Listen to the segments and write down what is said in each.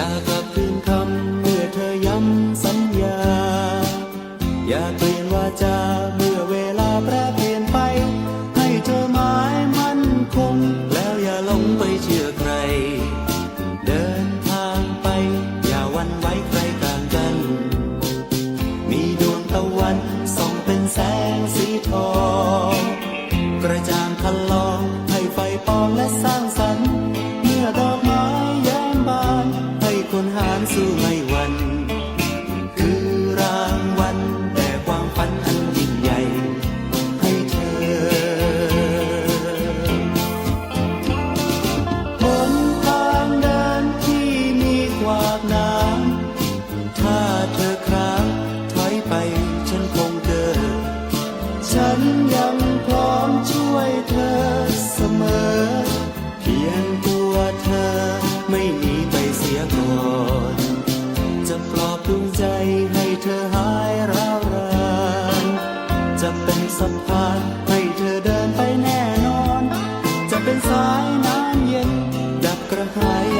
อย่ากลับคืนคำเมื่อเธอย้ำสัญญา อย่าเปลี่ยนวาจาเมื่อเวลาแปรเปลี่ยนไป ให้เธอหมายมั่นคง แล้วอย่าหลงไปเชื่อากน้ำถ้าเธอครั้งถอยไปฉันคงเดินฉันยังพร้อมช่วยเธอเสมอ เพียงตัวเธอไม่หนีไปเสียก่อน จะปลอบดวงใจให้เธอหายร้าวรานจะเป็นสะพานให้เธอเดินไปแน่นอน จะเป็นสายน้ำเย็นดับกระหาย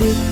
น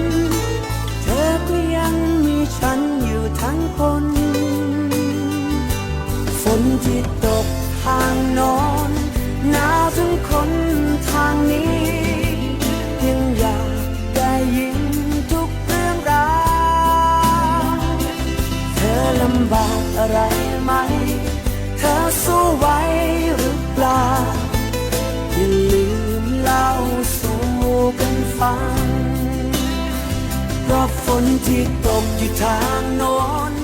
ที่ตกอยู่ทางโน้น